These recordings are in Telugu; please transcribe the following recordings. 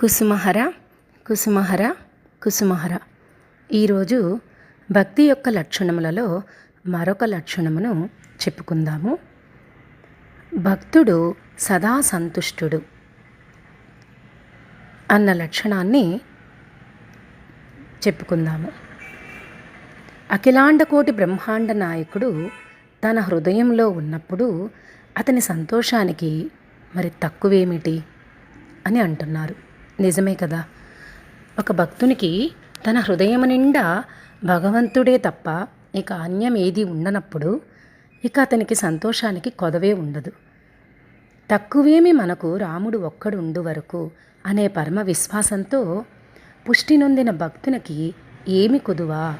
కుసుమహర కుసుమహర కుసుమహర. ఈరోజు భక్తి యొక్క లక్షణములలో మరొక లక్షణమును చెప్పుకుందాము. భక్తుడు సదా సంతుష్టుడు అన్న లక్షణాన్ని చెప్పుకుందాము. అఖిలాండకోటి బ్రహ్మాండ నాయకుడు తన హృదయంలో ఉన్నప్పుడు అతని సంతోషానికి మరి తక్కువేమిటి అని అంటున్నారు. నిజమే కదా. ఒక భక్తునికి తన హృదయం నిండా భగవంతుడే తప్ప ఇక అన్యం ఏది ఉండనప్పుడు ఇక అతనికి సంతోషానికి కొదవే ఉండదు. తక్కువేమి మనకు రాముడు ఒక్కడు ఉండు వరకు అనే పరమ విశ్వాసంతో పుష్టి నొందిన భక్తునికి ఏమి కుదువా?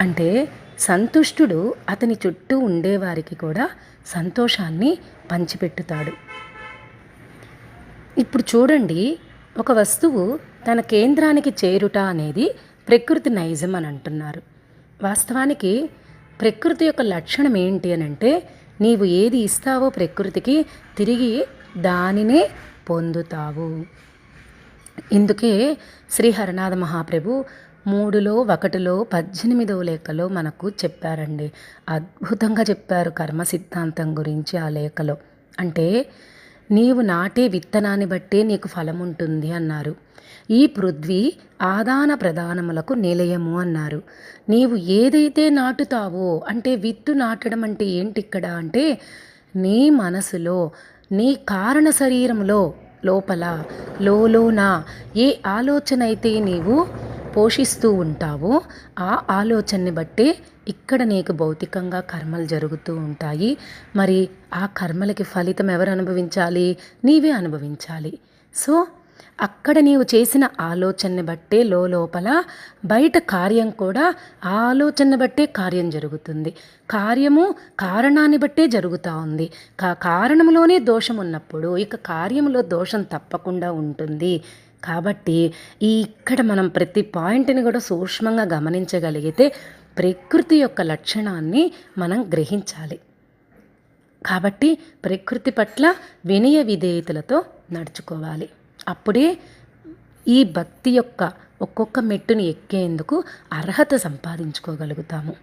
అంటే సంతుష్టుడు అతని చుట్టూ ఉండేవారికి కూడా సంతోషాన్ని పంచిపెట్టుతాడు. ఇప్పుడు చూడండి ఒక వస్తువు తన కేంద్రానికి చేరుట అనేది ప్రకృతి నైజం అని అంటున్నారు. వాస్తవానికి ప్రకృతి యొక్క లక్షణం ఏంటి అని అంటే నీవు ఏది ఇస్తావో ప్రకృతికి తిరిగి దానినే పొందుతావు. ఇందుకే శ్రీ హరనాథ మహాప్రభు మూడులో ఒకటిలో పద్దెనిమిదవ లేఖలో మనకు చెప్పారండి. అద్భుతంగా చెప్పారు కర్మ సిద్ధాంతం గురించి ఆ లేఖలో. అంటే నీవు నాటే విత్తనాన్ని బట్టే నీకు ఫలం ఉంటుంది అన్నారు. ఈ పృథ్వీ ఆదాన ప్రధానములకు నిలయము అన్నారు. నీవు ఏదైతే నాటుతావో అంటే విత్తు నాటడం అంటే ఏంటి ఇక్కడ అంటే నీ మనసులో నీ కారణ శరీరంలో లోపల లోలోన ఏ ఆలోచన అయితే నీవు పోషిస్తూ ఉంటావో ఆ ఆలోచనని బట్టే ఇక్కడ నీకు భౌతికంగా కర్మలు జరుగుతూ ఉంటాయి. మరి ఆ కర్మలకి ఫలితం ఎవరు అనుభవించాలి? నీవే అనుభవించాలి. సో అక్కడ నీవు చేసిన ఆలోచనని బట్టే లోపల బయట కార్యం కూడా ఆ ఆలోచనని బట్టే కార్యం జరుగుతుంది. కార్యము కారణాన్ని బట్టే జరుగుతూ ఉంది. కా కారణంలోనే దోషం ఉన్నప్పుడు ఇక కార్యంలో దోషం తప్పకుండా ఉంటుంది. కాబట్టి ఈ ఇక్కడ మనం ప్రతి పాయింట్ని కూడా సూక్ష్మంగా గమనించగలిగితే ప్రకృతి యొక్క లక్షణాన్ని మనం గ్రహించాలి. కాబట్టి ప్రకృతి పట్ల వినయ విధేయతలతో నడుచుకోవాలి. అప్పుడే ఈ భక్తి యొక్క ఒక్కొక్క మెట్టుని ఎక్కేందుకు అర్హత సంపాదించుకోగలుగుతాము.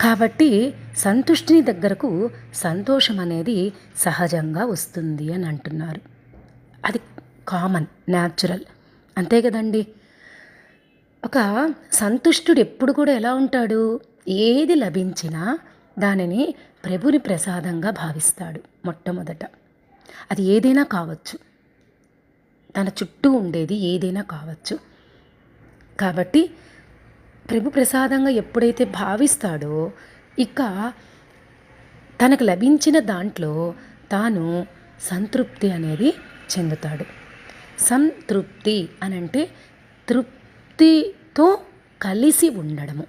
కాబట్టి సంతుష్టిని దగ్గరకు సంతోషం అనేది సహజంగా వస్తుంది అని అంటున్నారు. అది కామన్ న్యాచురల్. అంతే కదండి? ఒక సంతుష్టుడు ఎప్పుడు కూడా ఎలా ఉంటాడు? ఏది లభించినా దానిని ప్రభుని ప్రసాదంగా భావిస్తాడు మొట్టమొదట. అది ఏదైనా కావచ్చు. తన చుట్టూ ఉండేది ఏదైనా కావచ్చు. కాబట్టి ప్రభు ప్రసాదంగా ఎప్పుడైతే భావిస్తాడో ఇక తనకు లభించిన దాంట్లో తాను సంతృప్తి అనేది చెందుతాడు. సంతృప్తి అని అంటే తృప్తితో కలిసి ఉండడము.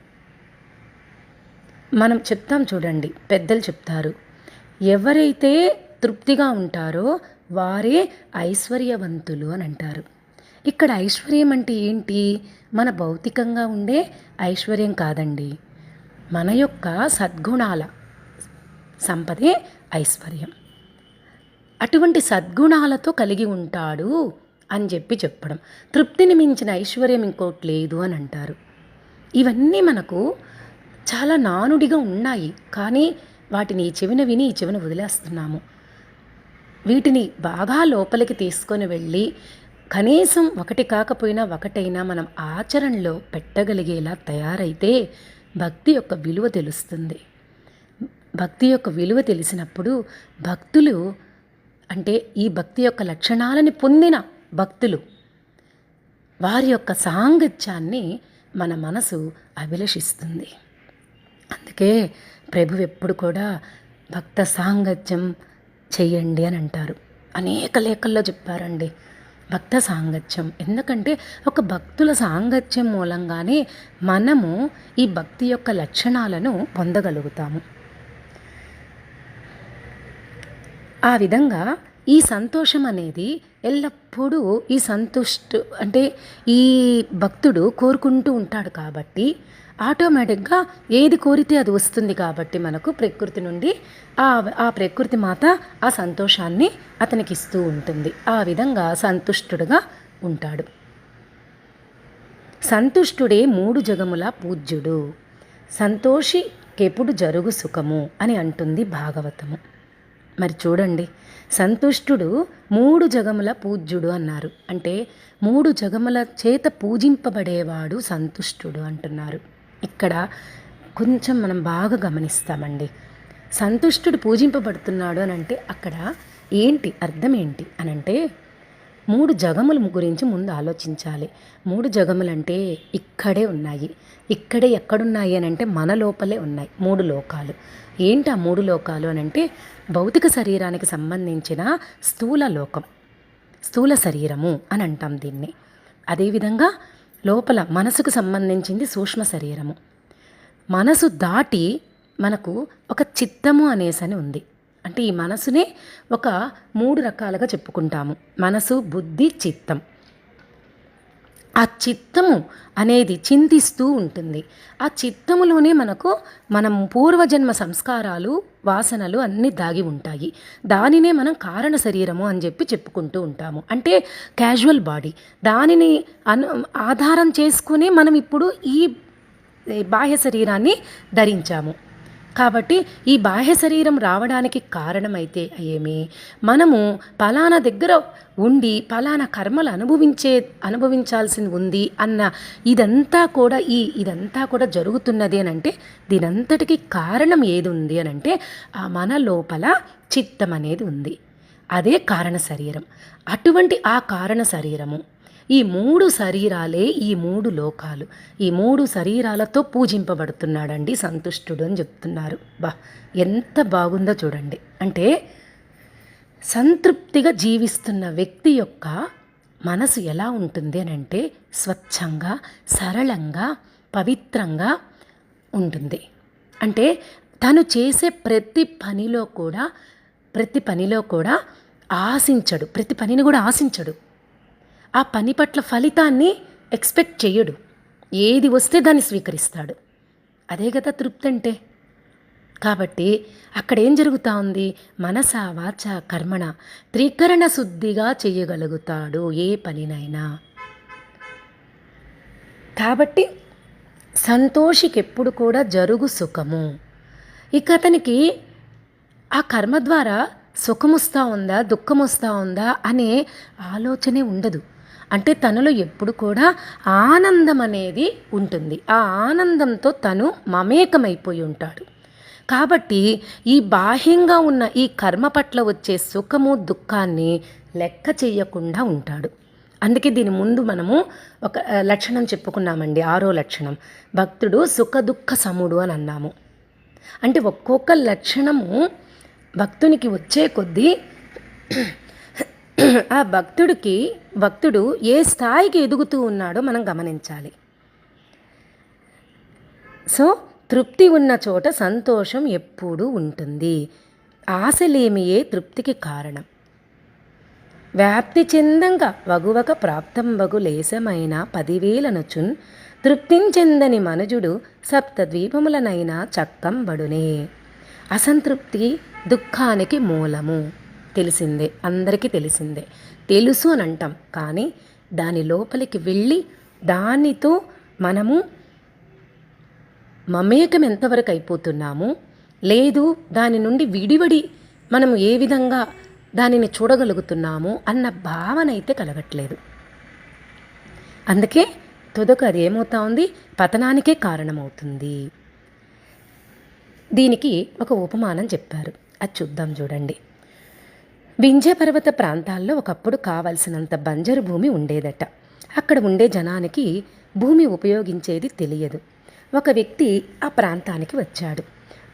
మనం చెప్తాం చూడండి పెద్దలు చెప్తారు ఎవరైతే తృప్తిగా ఉంటారో వారే ఐశ్వర్యవంతులు అని అంటారు. ఇక్కడ ఐశ్వర్యం అంటే ఏంటి? మన భౌతికంగా ఉండే ఐశ్వర్యం కాదండి. మన యొక్క సద్గుణాల సంపదే ఐశ్వర్యం. అటువంటి సద్గుణాలతో కలిగి ఉంటాడు అని చెప్పి చెప్పడం. తృప్తిని మించిన ఐశ్వర్యం ఇంకోటి లేదు అని అంటారు. ఇవన్నీ మనకు చాలా నానుడిగా ఉన్నాయి. కానీ వాటిని ఈ చెవిన విని ఈ చెవిన వదిలేస్తున్నాము. వీటిని బాగా లోపలికి తీసుకొని వెళ్ళి కనీసం ఒకటి కాకపోయినా ఒకటైనా మనం ఆచరణలో పెట్టగలిగేలా తయారైతే భక్తి యొక్క విలువ తెలుస్తుంది. భక్తి యొక్క విలువ తెలిసినప్పుడు భక్తులు అంటే ఈ భక్తి యొక్క లక్షణాలని పొందిన భక్తులు వారి యొక్క సాంగత్యాన్ని మన మనసు అభిలషిస్తుంది. అందుకే ప్రభు ఎప్పుడు కూడా భక్త సాంగత్యం చెయ్యండి అని అంటారు. అనేక లేఖల్లో చెప్పారండి. భక్త సాంగత్యం. ఎందుకంటే ఒక భక్తుల సాంగత్యం మూలంగానే మనము ఈ భక్తి యొక్క లక్షణాలను పొందగలుగుతాము. ఆ విధంగా ఈ సంతోషం అనేది ఎల్లప్పుడూ ఈ సంతుష్టు అంటే ఈ భక్తుడు కోరుకుంటూ ఉంటాడు కాబట్టి ఆటోమేటిక్గా ఏది కోరితే అది వస్తుంది కాబట్టి మనకు ప్రకృతి నుండి ఆ ఆ ప్రకృతి మాత ఆ సంతోషాన్ని అతనికి ఇస్తూ ఉంటుంది. ఆ విధంగా సంతుష్టుడుగా ఉంటాడు. సంతుష్టుడే మూడు జగముల పూజ్యుడు. సంతోషి కెప్పుడు జరుగు సుఖము అని అంటుంది భాగవతము. మరి చూడండి సంతుష్టుడు మూడు జగముల పూజ్యుడు అన్నారు. అంటే మూడు జగముల చేత పూజింపబడేవాడు సంతుష్టుడు అంటున్నారు. ఇక్కడ కొంచెం మనం బాగా గమనిస్తామండి. సంతుష్టుడు పూజింపబడుతున్నాడు అని అంటే అక్కడ ఏంటి అర్థం ఏంటి అని అంటే మూడు జగముల గురించి ముందు ఆలోచించాలి. మూడు జగములంటే ఇక్కడే ఉన్నాయి. ఇక్కడే ఎక్కడున్నాయి అని అంటే మన లోపలే ఉన్నాయి మూడు లోకాలు. ఏంటి ఆ మూడు లోకాలు అని అంటే భౌతిక శరీరానికి సంబంధించిన స్థూల లోకం స్థూల శరీరము అని అంటాం దీన్ని. అదేవిధంగా లోపల మనసుకు సంబంధించింది సూక్ష్మ శరీరము. మనసు దాటి మనకు ఒక చిత్తము అనేసని ఉంది. అంటే ఈ మనసునే ఒక మూడు రకాలుగా చెప్పుకుంటాము. మనసు బుద్ధి చిత్తం. ఆ చిత్తము అనేది చింతిస్తూ ఉంటుంది. ఆ చిత్తములోనే మనకు మనం పూర్వజన్మ సంస్కారాలు వాసనలు అన్నీ దాగి ఉంటాయి. దానినే మనం కారణ శరీరము అని చెప్పి చెప్పుకుంటూ ఉంటాము. అంటే క్యాజువల్ బాడీ దానిని అను ఆధారం చేసుకుని మనం ఇప్పుడు ఈ బాహ్య శరీరాన్ని ధరించాము. కాబట్టి ఈ బాహ్య శరీరం రావడానికి కారణమైతే ఏమి? మనము పలానా దగ్గర ఉండి పలానా కర్మలు అనుభవించే అనుభవించాల్సి ఉంది అన్న ఇదంతా కూడా ఈ ఇదంతా కూడా జరుగుతున్నది అని అంటే దీనంతటికి కారణం ఏది ఉంది అని అంటే ఆ మన లోపల చిత్తం అనేది ఉంది. అదే కారణ శరీరం. అటువంటి ఆ కారణ శరీరము ఈ మూడు శరీరాలే ఈ మూడు లోకాలు. ఈ మూడు శరీరాలతో పూజింపబడుతున్నాడండి సంతుష్టుడు అని చెప్తున్నారు. బా ఎంత బాగుందో చూడండి. అంటే సంతృప్తిగా జీవిస్తున్న వ్యక్తి యొక్క మనసు ఎలా ఉంటుంది అని అంటే స్వచ్ఛంగా సరళంగా పవిత్రంగా ఉంటుంది. అంటే తను చేసే ప్రతి పనిలో కూడా ప్రతి పనిలో కూడా ఆశించడు. ప్రతి పనిని కూడా ఆశించడు. ఆ పని పట్ల ఫలితాన్ని ఎక్స్పెక్ట్ చేయడు ఏది వస్తే దాన్ని స్వీకరిస్తాడు. అదే కదా తృప్తి అంటే కాబట్టి అక్కడ ఏం జరుగుతూ ఉంది? మనస వాచ కర్మణ త్రికరణ శుద్ధిగా చేయగలుగుతాడు ఏ పనినైనా. కాబట్టి సంతోషికి ఎప్పుడు కూడా జరుగు సుఖము. ఇక అతనికి ఆ కర్మ ద్వారా సుఖం వస్తూ ఉందా దుఃఖం వస్తూ ఉందా అనే ఆలోచనే ఉండదు. అంటే తనలో ఎప్పుడు కూడా ఆనందం అనేది ఉంటుంది. ఆ ఆనందంతో తను మమేకమైపోయి ఉంటాడు. కాబట్టి ఈ బాహ్యంగా ఉన్న ఈ కర్మ పట్ల వచ్చే సుఖము దుఃఖాన్ని లెక్క చేయకుండా ఉంటాడు. అందుకే దీని ముందు మనము ఒక లక్షణం చెప్పుకున్నామండి. ఆరో లక్షణం. భక్తుడు సుఖ దుఃఖ సముడు అని అన్నాము. అంటే ఒక్కొక్క లక్షణము భక్తునికి వచ్చే కొద్దీ ఆ భక్తుడికి భక్తుడు ఏ స్థాయికి ఎదుగుతూ ఉన్నాడో మనం గమనించాలి. సో తృప్తి ఉన్న చోట సంతోషం ఎప్పుడూ ఉంటుంది. ఆశలేమియే తృప్తికి కారణం? వ్యాప్తి చెందంగా వగువక ప్రాప్తంబగు లేశమైన పదివేలనుచున్ తృప్తించెందని మనుజుడు సప్తద్వీపములనైనా చక్కంబడునే అసంతృప్తి దుఃఖానికి మూలము. తెలిసిందే అందరికీ తెలిసిందే. తెలుసు అని అంటాం కానీ దాని లోపలికి వెళ్ళి దానితో మనము మమేకం ఎంతవరకు అయిపోతున్నాము? లేదు దాని నుండి విడివడి మనం ఏ విధంగా దానిని చూడగలుగుతున్నాము అన్న భావన అయితే కలగట్లేదు. అందుకే తుదకు అది ఏమవుతా ఉంది? పతనానికే కారణమవుతుంది. దీనికి ఒక ఉపమానం చెప్పారు. అది చూద్దాం చూడండి. వింధ్యపర్వత ప్రాంతాల్లో ఒకప్పుడు కావలసినంత బంజరు భూమి ఉండేదట. అక్కడ ఉండే జనానికి భూమి ఉపయోగించేది తెలియదు. ఒక వ్యక్తి ఆ ప్రాంతానికి వచ్చాడు.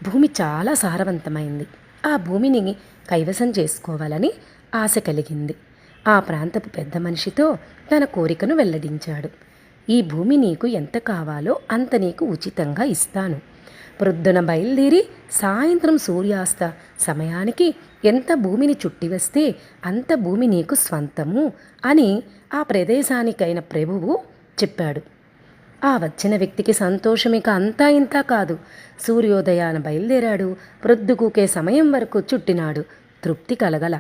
భూమి చాలా సారవంతమైంది. ఆ భూమిని కైవసం చేసుకోవాలని ఆశ కలిగింది. ఆ ప్రాంతపు పెద్ద మనిషితో తన కోరికను వెల్లడించాడు. ఈ భూమి నీకు ఎంత కావాలో అంత నీకు ఉచితంగా ఇస్తాను. ప్రొద్దున బయలుదేరి సాయంత్రం సూర్యాస్త సమయానికి ఎంత భూమిని చుట్టి వస్తే అంత భూమి నీకు స్వంతము అని ఆ ప్రదేశానికైన ప్రభువు చెప్పాడు. ఆ వచ్చిన వ్యక్తికి సంతోషం ఇక అంతా ఇంత కాదు. సూర్యోదయాన బయలుదేరాడు. ప్రొద్దుకూకే సమయం వరకు చుట్టినాడు. తృప్తి కలగల.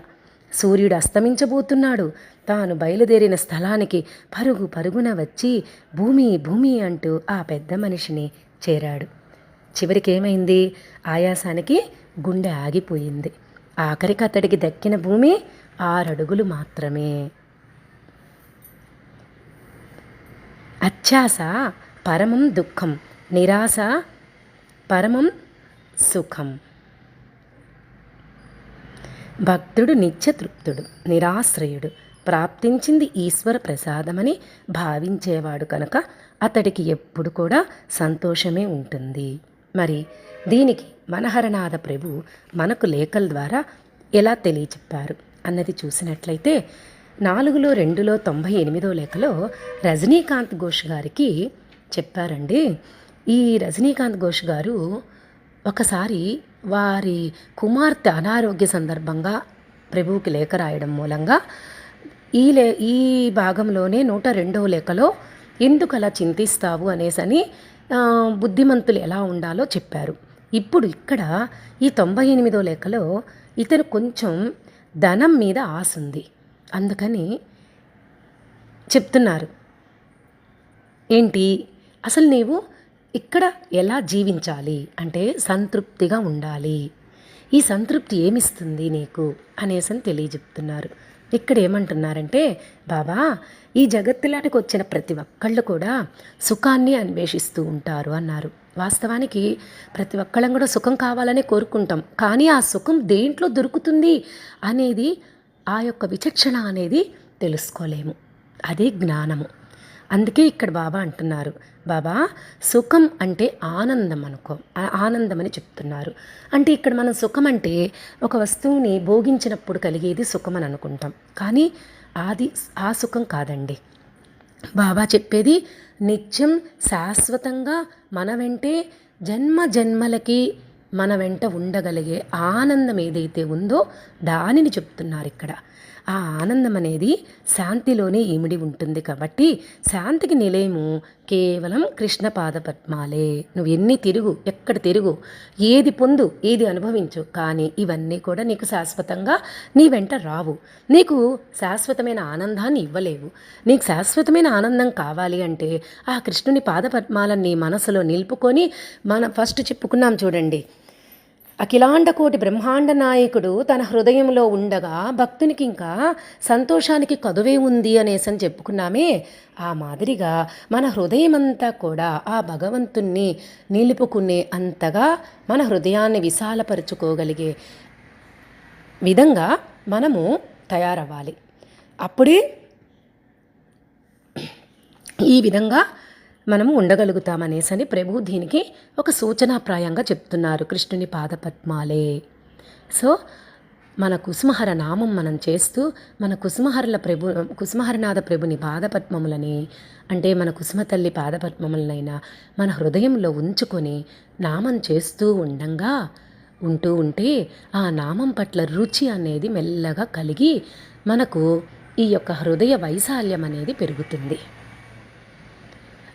సూర్యుడు అస్తమించబోతున్నాడు. తాను బయలుదేరిన స్థలానికి పరుగు పరుగున వచ్చి భూమి భూమి అంటూ ఆ పెద్ద మనిషిని చేరాడు. చివరికి ఏమైంది ఆయాసానికి గుండె ఆగిపోయింది. ఆఖరికి అతడికి దక్కిన భూమి ఆరడుగులు మాత్రమే. అత్యాస పరమం దుఃఖం నిరాశ పరమం సుఖం. భక్తుడు నిత్యతృప్తుడు నిరాశ్రయుడు. ప్రాప్తించింది ఈశ్వర ప్రసాదమని భావించేవాడు కనుక అతడికి ఎప్పుడు కూడా సంతోషమే ఉంటుంది. మరి దీనికి మనహరనాథ ప్రభు మనకు లేఖల ద్వారా ఎలా తెలియచెప్పారు అన్నది చూసినట్లయితే నాలుగులో రెండులో తొంభై ఎనిమిదో లేఖలో రజనీకాంత్ ఘోష్ గారికి చెప్పారండి. ఈ రజనీకాంత్ ఘోష్ గారు ఒకసారి వారి కుమార్తె అనారోగ్య సందర్భంగా ప్రభువుకి లేఖ రాయడం మూలంగా ఈ లే ఈ భాగంలోనే నూట రెండవ లేఖలో ఎందుకు అలా చింతిస్తావు అనేసని బుద్ధిమంతులు ఎలా ఉండాలో చెప్పారు. ఇప్పుడు ఇక్కడ ఈ తొంభై ఎనిమిదో లేఖలో ఇతను కొంచెం ధనం మీద ఆశ ఉంది. అందుకని చెప్తున్నారు. ఏంటి? అసలు నీవు ఇక్కడ ఎలా జీవించాలి? అంటే సంతృప్తిగా ఉండాలి. ఈ సంతృప్తి ఏమిస్తుంది నీకు అనేసని తెలియజెప్తున్నారు. ఇక్కడ ఏమంటున్నారంటే బాబా ఈ జగత్తులాటికి వచ్చిన ప్రతి ఒక్కళ్ళు కూడా సుఖాన్ని అన్వేషిస్తూ ఉంటారు అన్నారు. వాస్తవానికి ప్రతి ఒక్కళ్ళం కూడా సుఖం కావాలనే కోరుకుంటాం. కానీ ఆ సుఖం దేంట్లో దొరుకుతుంది అనేది ఆ యొక్క విచక్షణ అనేది తెలుసుకోలేము. అదే జ్ఞానము. అందుకే ఇక్కడ బాబా అంటున్నారు. బాబా సుఖం అంటే ఆనందం అనుకో ఆనందం అని చెప్తున్నారు. అంటే ఇక్కడ మనం సుఖం అంటే ఒక వస్తువుని భోగించినప్పుడు కలిగేది సుఖం అని అనుకుంటాం. కానీ అది ఆ సుఖం కాదండి. బాబా చెప్పేది నిత్యం శాశ్వతంగా మన వెంటే జన్మ జన్మలకి మన వెంట ఉండగలిగే ఆనందం ఏదైతే ఉందో దానిని చెప్తున్నారు ఇక్కడ. ఆ ఆనందం అనేది శాంతిలోనే ఇమిడి ఉంటుంది కాబట్టి శాంతికి నిలయము కేవలం కృష్ణ పాదపద్మాలే. నువ్వు ఎన్ని తిరుగు ఎక్కడ తిరుగు ఏది పొందు ఏది అనుభవించు కానీ ఇవన్నీ కూడా నీకు శాశ్వతంగా నీ వెంట రావు. నీకు శాశ్వతమైన ఆనందాన్ని ఇవ్వలేవు. నీకు శాశ్వతమైన ఆనందం కావాలి అంటే ఆ కృష్ణుని పాదపద్మాలను నీ మనసులో నిలుపుకొని మనం ఫస్ట్ చెప్పుకున్నాం చూడండి. అఖిలాండ కోటి బ్రహ్మాండ నాయకుడు తన హృదయంలో ఉండగా భక్తునికి ఇంకా సంతోషానికి కదువే ఉంది అనేసి అని చెప్పుకున్నామే. ఆ మాదిరిగా మన హృదయమంతా కూడా ఆ భగవంతుణ్ణి నిలుపుకునే అంతగా మన హృదయాన్ని విశాలపరుచుకోగలిగే విధంగా మనము తయారవ్వాలి. అప్పుడే ఈ విధంగా మనము ఉండగలుగుతామనేసని ప్రభు దీనికి ఒక సూచనాప్రాయంగా చెప్తున్నారు కృష్ణుని పాదపద్మాలే. సో మన కుసుమహర నామం మనం చేస్తూ మన కుసుమహరల ప్రభు కుసుమహరనాథ ప్రభుని పాదపద్మములని అంటే మన కుసుమతల్లి పాదపద్మములనైనా మన హృదయంలో ఉంచుకొని నామం చేస్తూ ఉండంగా ఉంటూ ఉంటే ఆ నామం పట్ల రుచి అనేది మెల్లగా కలిగి మనకు ఈ యొక్క హృదయ వైశాల్యం అనేది పెరుగుతుంది.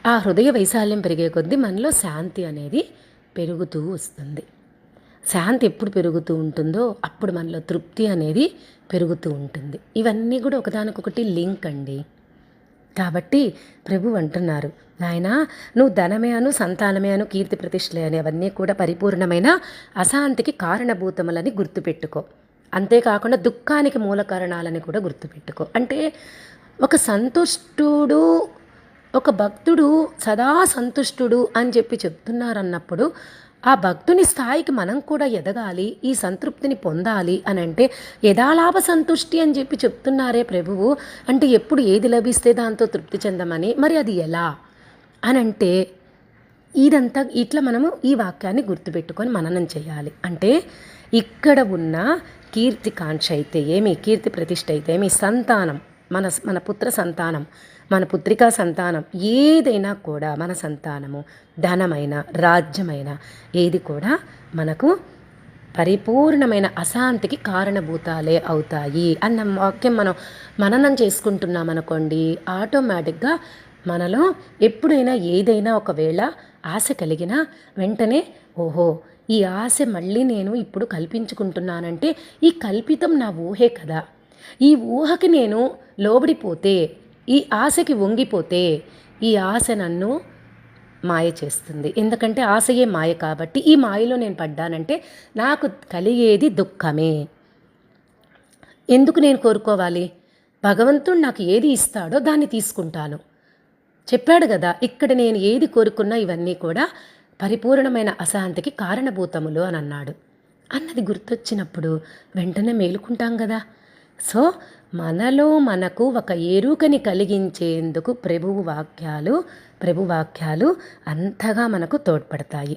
ఆ హృదయ వైశాల్యం పెరిగే కొద్దీ మనలో శాంతి అనేది పెరుగుతూ వస్తుంది. శాంతి ఎప్పుడు పెరుగుతూ ఉంటుందో అప్పుడు మనలో తృప్తి అనేది పెరుగుతూ ఉంటుంది. ఇవన్నీ కూడా ఒకదానికొకటి లింక్ అండి. కాబట్టి ప్రభు అంటున్నారు నాయన నువ్వు ధనమే అను సంతానమే అను కీర్తి ప్రతిష్టలే అని అవన్నీ కూడా పరిపూర్ణమైన అశాంతికి కారణభూతములని గుర్తుపెట్టుకో. అంతేకాకుండా దుఃఖానికి మూల కారణాలని కూడా గుర్తుపెట్టుకో. అంటే ఒక సంతుష్టుడు ఒక భక్తుడు సదా సంతుష్టుడు అని చెప్పి చెప్తున్నారన్నప్పుడు ఆ భక్తుని స్థాయికి మనం కూడా ఎదగాలి ఈ సంతృప్తిని పొందాలి అని అంటే యథాలాభ సంతుష్టి అని చెప్పి చెప్తున్నారే ప్రభువు అంటే ఎప్పుడు ఏది లభిస్తే దాంతో తృప్తి చెందమని మరి అది ఎలా? అని అంటే ఇదంతా ఇట్లా మనము ఈ వాక్యాన్ని గుర్తుపెట్టుకొని మననం చేయాలి. అంటే ఇక్కడ ఉన్న కీర్తి కాంక్ష అయితే ఏమి కీర్తి ప్రతిష్ట అయితే ఏమి సంతానం మన మన పుత్ర సంతానం మన పుత్రికా సంతానం ఏదైనా కూడా మన సంతానము ధనమైన రాజ్యమైన ఏది కూడా మనకు పరిపూర్ణమైన అశాంతికి కారణభూతాలే అవుతాయి అన్న వాక్యం మనం మననం చేసుకుంటున్నామనుకోండి ఆటోమేటిక్గా మనలో ఎప్పుడైనా ఏదైనా ఒకవేళ ఆశ కలిగినా వెంటనే ఓహో ఈ ఆశ మళ్ళీ నేను ఇప్పుడు కల్పించుకుంటున్నానంటే ఈ కల్పితం నా ఊహే కదా. ఈ ఊహకి నేను లోబడిపోతే ఈ ఆశకి వంగిపోతే ఈ ఆశ నన్ను మాయ చేస్తుంది. ఎందుకంటే ఆశయే మాయ కాబట్టి ఈ మాయలో నేను పడ్డానంటే నాకు కలిగేది దుఃఖమే. ఎందుకు నేను కోరుకోవాలి? భగవంతుడు నాకు ఏది ఇస్తాడో దాన్ని తీసుకుంటాను. చెప్పాడు కదా ఇక్కడ నేను ఏది కోరుకున్నా ఇవన్నీ కూడా పరిపూర్ణమైన అశాంతికి కారణభూతములు అని అన్నాడు. అన్నది గుర్తొచ్చినప్పుడు వెంటనే మేలుకుంటాం కదా. సో మనలో మనకు ఒక ఎరుకని కలిగించేందుకు ప్రభువు వాక్యాలు ప్రభు వాక్యాలు అంతగా మనకు తోడ్పడతాయి.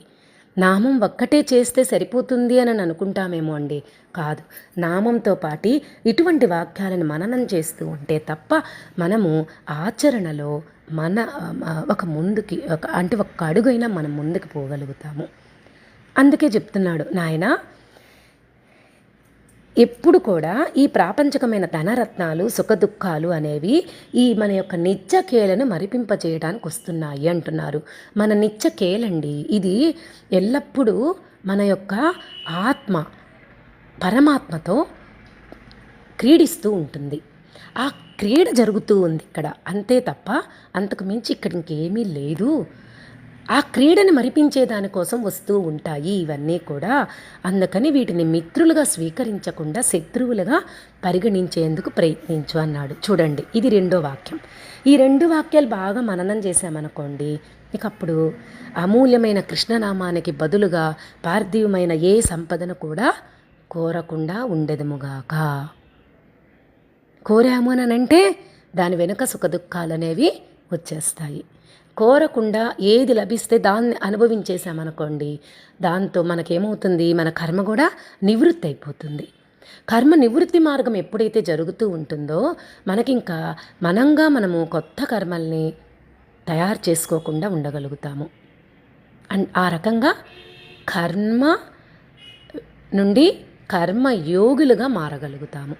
నామం ఒక్కటే చేస్తే సరిపోతుంది అని అనుకుంటామేమో అండి? కాదు. నామంతో పాటి ఇటువంటి వాక్యాలను మననం చేస్తూ ఉంటే తప్ప మనము ఆచరణలో మన ఒక ముందుకి ఒక అంటే ఒక అడుగైనా మనం ముందుకు పోగలుగుతాము. అందుకే చెప్తున్నాడు నాయన ఎప్పుడు కూడా ఈ ప్రాపంచకమైన ధనరత్నాలు సుఖదుఖాలు అనేవి ఈ మన యొక్క నిత్య కేలను మరిపింపచేయడానికి వస్తున్నాయి అంటున్నారు. మన నిత్య కేలండి ఇది ఎల్లప్పుడూ మన యొక్క ఆత్మ పరమాత్మతో క్రీడిస్తూ ఉంటుంది. ఆ క్రీడ జరుగుతూ ఉంది ఇక్కడ. అంతే తప్ప అంతకు మించి ఇక్కడ ఇంకేమీ లేదు. ఆ క్రీడను మరిపించే దానికోసం వస్తూ ఉంటాయి ఇవన్నీ కూడా. అందుకని వీటిని మిత్రులుగా స్వీకరించకుండా శత్రువులుగా పరిగణించేందుకు ప్రయత్నించు అన్నాడు. చూడండి ఇది రెండో వాక్యం. ఈ రెండు వాక్యాలు బాగా మననం చేశామనుకోండి ఇక అప్పుడు అమూల్యమైన కృష్ణనామానికి బదులుగా పార్థివమైన ఏ సంపదను కూడా కోరకుండా ఉండెదముగాక కోరాము అని అంటే దాని వెనుక సుఖదుఖాలు అనేవి వచ్చేస్తాయి. కోరకుండా ఏది లభిస్తే దాన్ని అనుభవించేసామనుకోండి దాంతో మనకేమవుతుంది? మన కర్మ కూడా నివృత్తి అయిపోతుంది. కర్మ నివృత్తి మార్గం ఎప్పుడైతే జరుగుతూ ఉంటుందో మనకింకా మనంగా మనము కొత్త కర్మల్ని తయారు చేసుకోకుండా ఉండగలుగుతాము. అండ్ ఆ రకంగా కర్మ నుండి కర్మ యోగులుగా మారగలుగుతాము.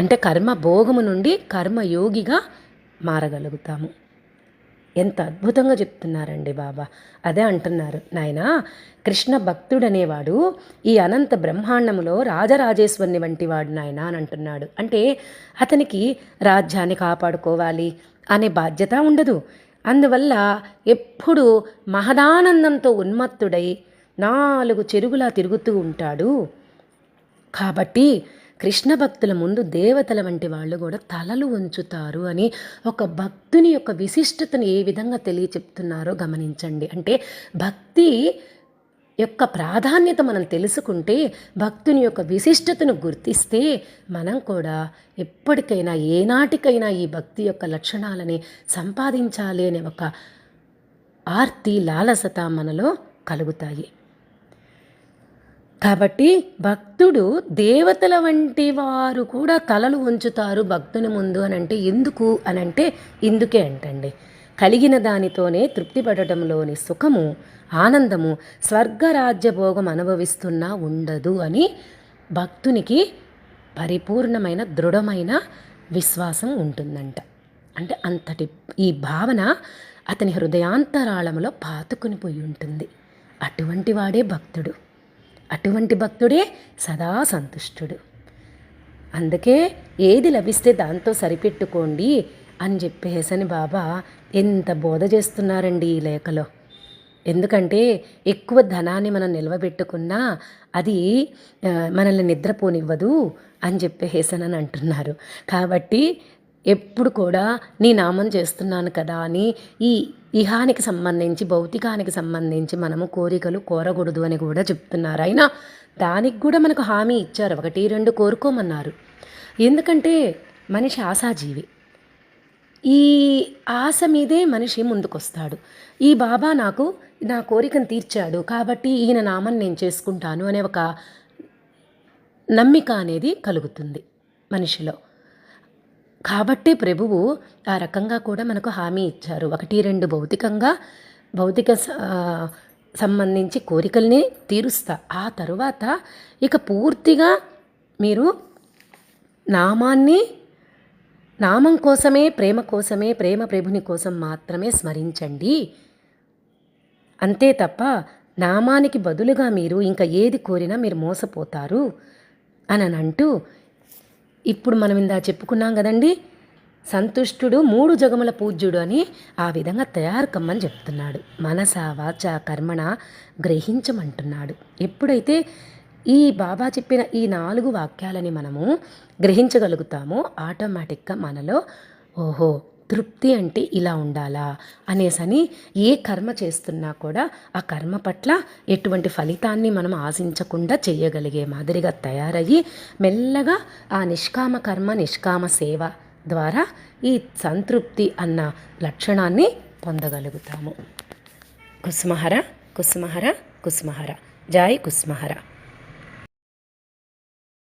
అంటే కర్మ భోగము నుండి కర్మయోగిగా మారగలుగుతాము. ఎంత అద్భుతంగా చెప్తున్నారండి బాబా. అదే అంటున్నారు. నాయన కృష్ణ భక్తుడనేవాడు ఈ అనంత బ్రహ్మాండములో రాజరాజేశ్వరుని వంటి వాడు నాయన అని అంటున్నాడు. అంటే అతనికి రాజ్యాన్ని కాపాడుకోవాలి అనే బాధ్యత ఉండదు. అందువల్ల ఎప్పుడు మహదానందంతో ఉన్మత్తుడై నాలుగు చెరుగులా తిరుగుతూ ఉంటాడు. కాబట్టి కృష్ణ భక్తుల ముందు దేవతల వంటి వాళ్ళు కూడా తలలు ఉంచుతారు అని ఒక భక్తుని యొక్క విశిష్టతను ఏ విధంగా తెలియచెప్తున్నారో గమనించండి. అంటే భక్తి యొక్క ప్రాధాన్యత మనం తెలుసుకుంటే భక్తుని యొక్క విశిష్టతను గుర్తిస్తే మనం కూడా ఎప్పటికైనా ఏనాటికైనా ఈ భక్తి యొక్క లక్షణాలని సంపాదించాలి అనే ఒక ఆర్తి లాలసత మనలో కలుగుతాయి. కాబట్టి భక్తుడు దేవతల వంటి వారు కూడా తలలు ఉంచుతారు భక్తుని ముందు అని అంటే ఎందుకు అని అంటే ఇందుకే అంటండి. కలిగిన దానితోనే తృప్తి పడటంలోని సుఖము ఆనందము స్వర్గరాజ్య భోగం అనుభవిస్తున్నా ఉండదు అని భక్తునికి పరిపూర్ణమైన దృఢమైన విశ్వాసం ఉంటుందంట. అంటే అంతటి ఈ భావన అతని హృదయాంతరాళంలో పాతుకుని పోయి ఉంటుంది. అటువంటి వాడే భక్తుడు. అటువంటి భక్తుడే సదా సంతుష్టుడు. అందుకే ఏది లభిస్తే దాంతో సరిపెట్టుకోండి అని చెప్పేసని బాబా ఎంత బోధ చేస్తున్నారండి ఈ లేఖలో. ఎందుకంటే ఎక్కువ ధనాన్ని మనం నిల్వబెట్టుకున్నా అది మనల్ని నిద్రపోనివ్వదు అని చెప్పేసేనని అంటున్నారు. కాబట్టి ఎప్పుడు కూడా నీ నామం చేస్తున్నాను కదా అని ఈ ఇహానికి సంబంధించి భౌతికానికి సంబంధించి మనము కోరికలు కోరకూడదు అని కూడా చెప్తున్నారు. అయినా దానికి కూడా మనకు హామీ ఇచ్చారు. ఒకటి రెండు కోరుకోమన్నారు. ఎందుకంటే మనిషి ఆశాజీవి. ఈ ఆశ మీదే మనిషి ముందుకొస్తాడు. ఈ బాబా నాకు నా కోరికను తీర్చాడు కాబట్టి ఈయన నామం నేను చేసుకుంటాను అనే ఒక నమ్మిక అనేది కలుగుతుంది మనిషిలో. కాబట్టే ప్రభువు ఆ రకంగా కూడా మనకు హామీ ఇచ్చారు. ఒకటి రెండు భౌతికంగా భౌతిక సంబంధించి కోరికల్ని తీరుస్తా. ఆ తరువాత ఇక పూర్తిగా మీరు నామాన్ని నామం కోసమే ప్రేమ కోసమే ప్రేమ ప్రభుని కోసం మాత్రమే స్మరించండి. అంతే తప్ప నామానికి బదులుగా మీరు ఇంకా ఏది కోరినా మీరు మోసపోతారు అని అంటూ ఇప్పుడు మనం ఇందా చెప్పుకున్నాం కదండి? సంతుష్టుడు మూడు జగముల పూజ్యుడు అని ఆ విధంగా తయారు కమ్మని చెప్తున్నాడు. మనస వాచ కర్మణ గ్రహించమంటున్నాడు. ఎప్పుడైతే ఈ బాబా చెప్పిన ఈ నాలుగు వాక్యాలని మనము గ్రహించగలుగుతామో ఆటోమేటిక్గా మనలో ఓహో తృప్తి అంటే ఇలా ఉండాలా అనేసని ఏ కర్మ చేస్తున్నా కూడా ఆ కర్మ పట్ల ఎటువంటి ఫలితాన్ని మనం ఆశించకుండా చేయగలిగే మాదిరిగా తయారయ్యి మెల్లగా ఆ నిష్కామ కర్మ నిష్కామ సేవ ద్వారా ఈ సంతృప్తి అన్న లక్షణాన్ని పొందగలుగుతాము. కుసుమహర కుసుమహర కుసుమహర. జాయ్ కుసుమహర.